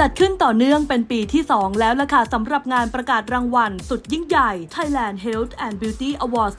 จัดขึ้นต่อเนื่องเป็นปีที่ 2 แล้วล่ะค่ะสำหรับงานประกาศรางวัล สุดยิ่งใหญ่ Thailand Health and Beauty Award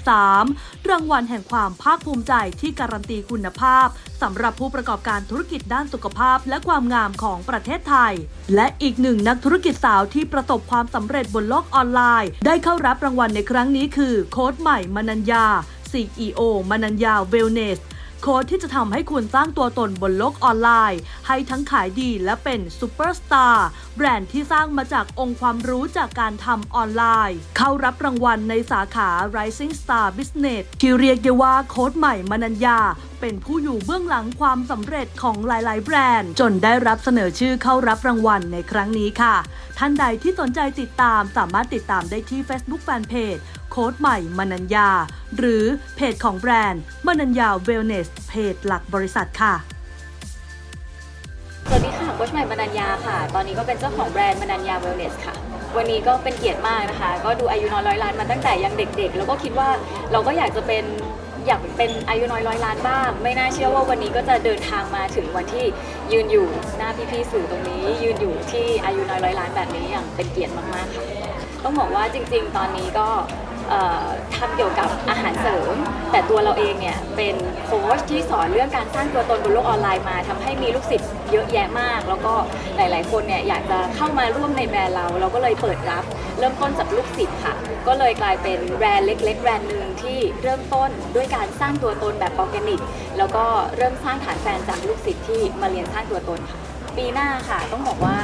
2023 รางวัลแห่งความภาคภูมิใจที่การันตีคุณภาพสำหรับผู้ประกอบการธุรกิจด้านสุขภาพและความงามของประเทศไทย และอีกหนึ่งนักธุรกิจสาวที่ประสบความสำเร็จบนโลกออนไลน์ ได้เข้ารับรางวัลในครั้งนี้คือ โค้ชใหม่มนัญญา CEO มนัญญาเวลเนส โค้ดที่จะทำให้คุณสร้างตัวตนบนโลกออนไลน์ ให้ทั้งขายดีและเป็นซูเปอร์สตาร์แบรนด์ที่สร้างมาจากองค์ความรู้จากการทำออนไลน์ เข้ารับรางวัลในสาขา Rising Star Business ที่เรียกได้ว่าโค้ดใหม่มนัญญาเป็นผู้อยู่เบื้องหลังความสำเร็จของหลาย ๆ แบรนด์ จนได้รับเสนอชื่อเข้ารับรางวัลในครั้งนี้ค่ะ ท่านใดที่สนใจติดตามสามารถติดตามได้ที่ Facebook Fanpage โค้ดใหม่มนัญญา หรือเพจของแบรนด์มนัญญาเวลเนสเพจหลักบริษัทค่ะสวัสดีค่ะโค้ชใหม่มนัญญาค่ะ ตอนนี้ก็เป็นเจ้าของแบรนด์มนัญญาเวลเนสค่ะ วันนี้ก็เป็นเกียรติมากนะคะ ก็ดูอายุน้อยร้อยล้านมาตั้งแต่ยังเด็กๆ แล้วก็คิดว่าเราก็อยากจะเป็นอยากเป็นอายุน้อยร้อยล้านบ้าง ไม่น่าเชื่อว่าวันนี้ก็จะเดินทางมาถึงวันที่ยืนอยู่หน้าพี่ๆสื่อตรงนี้ ยืนอยู่ที่อายุน้อยร้อยล้านแบบนี้อย่างเป็นเกียรติมากๆค่ะ ต้องบอกว่าจริง ๆ ตอนนี้ก็ ทำเกี่ยวกับอาหารเสริม แต่ตัวเราเองเนี่ยเป็นโค้ชที่สอนเรื่องการสร้างตัวตนบนโลกออนไลน์มาทำให้มีลูกศิษย์เยอะแยะมาก แล้วก็หลาย ๆ คนเนี่ยอยากจะเข้ามาร่วมในแบรนด์เรา เราก็เลยเปิดรับ เริ่มต้นจากลูกศิษย์ค่ะ ก็เลยกลายเป็นแบรนด์เล็ก ๆ แบรนด์หนึ่งที่เริ่มต้นด้วยการสร้างตัวตนแบบออร์แกนิก แล้วก็เริ่มสร้างฐานแฟนจากลูกศิษย์ที่มาเรียนสร้างตัวตนค่ะ ปีหน้าค่ะต้องบอกว่า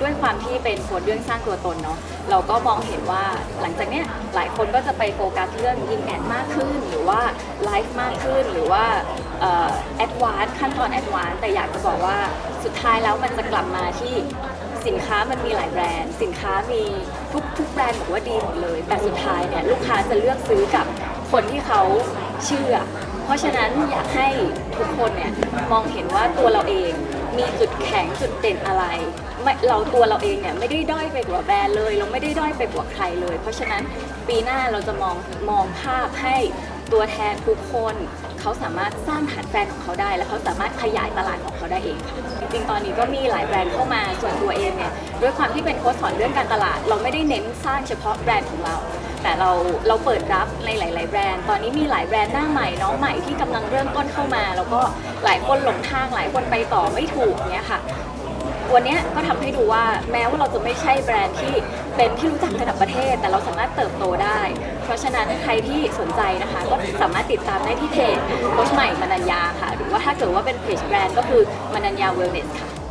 ด้วยความที่เป็นค้ดเรื่องสร้างตัวตนเนาะเราก็มองเห็นว่าหลังจากเนี้ยหลายคนก็จะไปโฟกัสเรื่องยิงแอดมากขึ้น หรือว่าไลฟ์มากขึ้นหรือว่าแอดวานขั้นตอนแอดวานแต่อยากจะบอกว่าสุดท้ายแล้วมันจะกลับมาที่สินค้ามันมีหลายแบรนด์ สินค้ามีทุกทุกแบรนด์บอกว่าดีหมดเลย แต่สุดท้ายเนี่ยลูกค้าจะเลือกซื้อกับคนที่เขาเชื่อ เพราะฉะนั้นอยากให้ทุกคนเนี่ยมองเห็นว่าตัวเราเองมีจุดแข็งจุดเด่นอะไรไม่เราตัวเราเองเนี่ยไม่ได้ด้อยไปกว่าแบรนด์เลย เราไม่ได้ด้อยไปกว่าใครเลย เพราะฉะนั้นปีหน้าเราจะมองมองภาพให้ ตัวแทนทุกคนเขาสามารถสร้างฐานแฟนของเขาได้ และเขาสามารถขยายตลาดของเขาได้เองค่ะจริงๆตอนนี้ก็มีหลายแบรนด์เข้ามาส่วนตัวเองเนี่ยด้วยความที่เป็นโค้ชสอนเรื่องการตลาด เราไม่ได้เน้นสร้างเฉพาะแบรนด์ของเรา แต่เราเราเปิดรับในหลาย ๆ แบรนด์ ตอนนี้มีหลายแบรนด์หน้าใหม่น้องใหม่ที่กำลังเริ่มต้นเข้ามา แล้วก็หลายคนหลงทางหลายคนไปต่อไม่ถูกเนี้ยค่ะ วันนี้ก็ทำให้ดูว่าแม้ว่าเราจะไม่ใช่แบรนด์ที่เป็นที่รู้จักระดับประเทศ แต่เราสามารถเติบโตได้ เพราะฉะนั้นใครที่สนใจนะคะ ก็สามารถติดตามได้ที่เพจโค้ชใหม่มนัญญาค่ะ หรือว่าถ้าเกิดว่าเป็นเพจแบรนด์ก็คือมนัญญาเวลเนสค่ะ